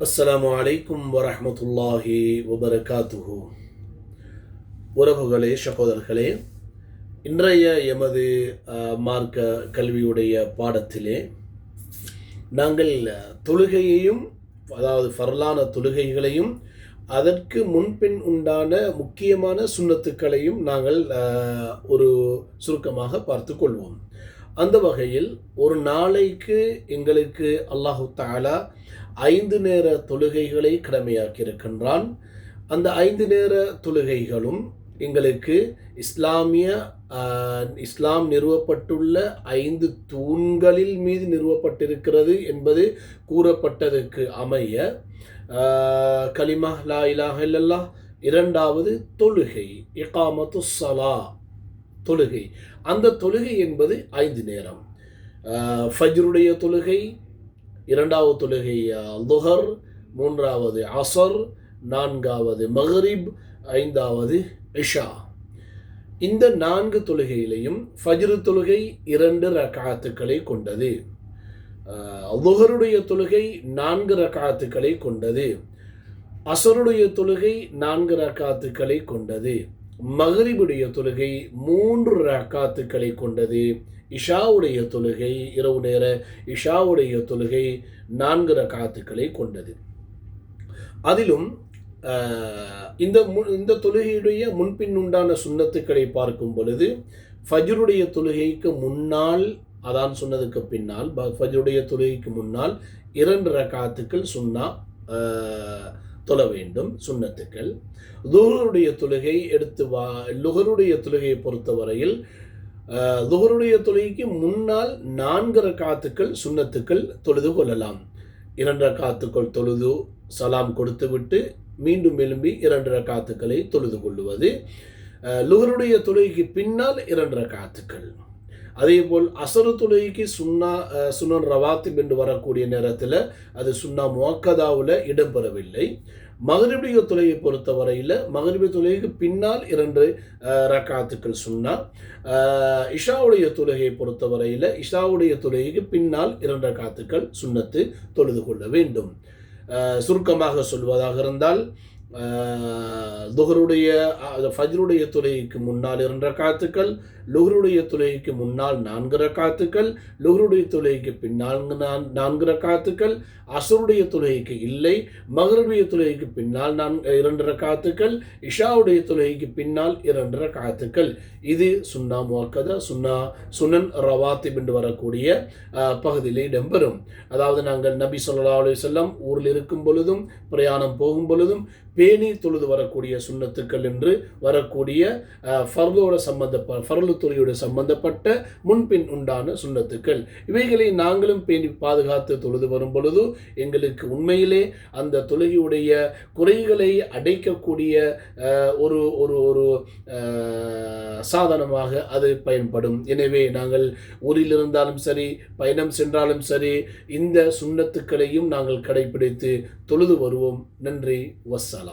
அஸ்லாம் வலைக்கும் வரமத்துல்லாஹி வபரகாத்துஹு. உறவுகளே சகோதரர்களே இன்றைய எமது மார்க்க கல்வியுடைய பாடத்திலே நாங்கள் தொழுகையையும் அதாவது பரலான தொழுகைகளையும் அதற்கு முன்பின் உண்டான முக்கியமான சுண்ணத்துக்களையும் நாங்கள் ஒரு சுருக்கமாக பார்த்து கொள்வோம். அந்த வகையில் ஒரு நாளைக்கு எங்களுக்கு அல்லாஹு தாலா ஐந்து நேர தொழுகைகளை கடமையாக்கியிருக்கின்றான். அந்த ஐந்து நேர தொழுகைகளும் எங்களுக்கு இஸ்லாமிய இஸ்லாம் நிறுவப்பட்டுள்ள ஐந்து தூண்களில் மீது நிறுவப்பட்டிருக்கிறது என்பது கூறப்பட்டதற்கு அமைய ஆஹ், கலிமா லா இலாஹ இல்லல்லா இரண்டாவது தொழுகை இகாமத்து சலா. தொழுகை. அந்த தொழுகை என்பது ஐந்து நேரம். ஃபஜ்ருடைய தொழுகை இரண்டாவது தொழுகை அஹ், லுஹர் மூன்றாவது அசர் நான்காவது மஹரிப் ஐந்தாவது இஷா. இந்த நான்கு தொழுகையிலையும் ஃபஜ்ரு தொழுகை இரண்டு ரகாத்துக்களை கொண்டது. அஹ், லுஹருடைய தொழுகை நான்கு ரகாத்துக்களை கொண்டது. அசருடைய தொழுகை நான்கு ரகாத்துக்களை கொண்டது. மகரிபுடைய தொழுகை மூன்று ரக்காத்துக்களை கொண்டது. இஷாவுடைய தொழுகை இரவு நேர இஷாவுடைய தொழுகை நான்கு ரக்காத்துக்களை கொண்டது. அதிலும் இந்த மு- இந்த தொழுகையுடைய முன்பின் உண்டான சுண்ணத்துக்களை பார்க்கும் பொழுது ஃபஜ்ருடைய தொழுகைக்கு முன்னால் அதான் சொன்னதுக்கு பின்னால் ப- ஃபஜ்ருடைய தொழுகைக்கு முன்னால் இரண்டு ரக்காத்துக்கள் சுன்னா தொழ வேண்டும் சுண்ணத்துக்கள். லுஹருடைய தொழுகை எடுத்து வா லுகருடைய தொழுகையை பொறுத்தவரையில் லுகருடைய தொழுகைக்கு முன்னால் நான்கு ரக்காத்துக்கள் சுண்ணத்துக்கள் தொழுது கொள்ளலாம். இரண்டு ரக்காத்துக்கள் தொழுது சலாம் கொடுத்துவிட்டு மீண்டும் எழும்பி இரண்டு ரக்காத்துக்களை தொழுது கொள்ளுவது. லுகருடைய தொழுகைக்கு பின்னால் இரண்டு ரக்காத்துக்கள். அதேபோல் அசரு தொழுகைக்கு சுன்னா சுனன் ரவாத்திப் என்று வரக்கூடிய நேரத்தில் அது சுன்னா முவக்கதாவில் இடம்பெறவில்லை. மகரிபிய தொழுகையை பொறுத்தவரையில் மகரிபிய தொலைக்கு பின்னால் இரண்டு ரக்காத்துக்கள் சுன்னா. இஷாவுடைய தொழுகையை பொறுத்தவரையில் இஷாவுடைய தொழுகைக்கு பின்னால் இரண்டு ரக்காத்துக்கள் சுண்ணத்து தொழுது கொள்ள வேண்டும். சுருக்கமாக சொல்வதாக இருந்தால் துஹருடைய ஃபஜ்ருடைய தொழுகைக்கு முன்னால் இரண்டு ரக்காத்துக்கள் லுஹருடைய தொழுகைக்கு முன்னால் நான்கு ரக்காத்துக்கள் லுஹருடைய தொழுகைக்கு பின்னால் நான்கு ரக்காத்துக்கள் அசுருடைய தொழுகைக்கு இல்லை மகருடைய தொழுகைக்கு பின்னால் நான் இரண்டு ரக்காத்துக்கள் இஷாவுடைய தொழுகைக்கு பின்னால் இரண்டு ரக்காத்துக்கள். இது சுன்னா முவக்கதா சுன்னா சுனன் ரவாத்திப் என்று வரக்கூடிய பகுதியிலே இடம்பெறும். அதாவது நாங்கள் நபி சொல்லா அலைஹி செல்லம் ஊரில் இருக்கும் பொழுதும் பிரயாணம் போகும் பொழுதும் பேணி தொழுது வரக்கூடிய சுண்ணத்துக்கள் என்று வரக்கூடிய ஃபர்லோட சம்பந்தப்ப ஃபர்லு தொழிலோட சம்பந்தப்பட்ட முன்பின் உண்டான சுண்ணத்துக்கள். இவைகளை நாங்களும் பேணி பாதுகாத்து தொழுது வரும் பொழுது எங்களுக்கு உண்மையிலே அந்த தொழுகையுடைய குறைகளை அடைக்கக்கூடிய ஒரு ஒரு ஒரு சாதனமாக அது பயன்படும். எனவே நாங்கள் ஊரில் இருந்தாலும் சரி பயணம் சென்றாலும் சரி இந்த சுண்ணத்துக்களையும் நாங்கள் கடைபிடித்து தொழுது வருவோம். நன்றி. வஸ்ஸலாம்.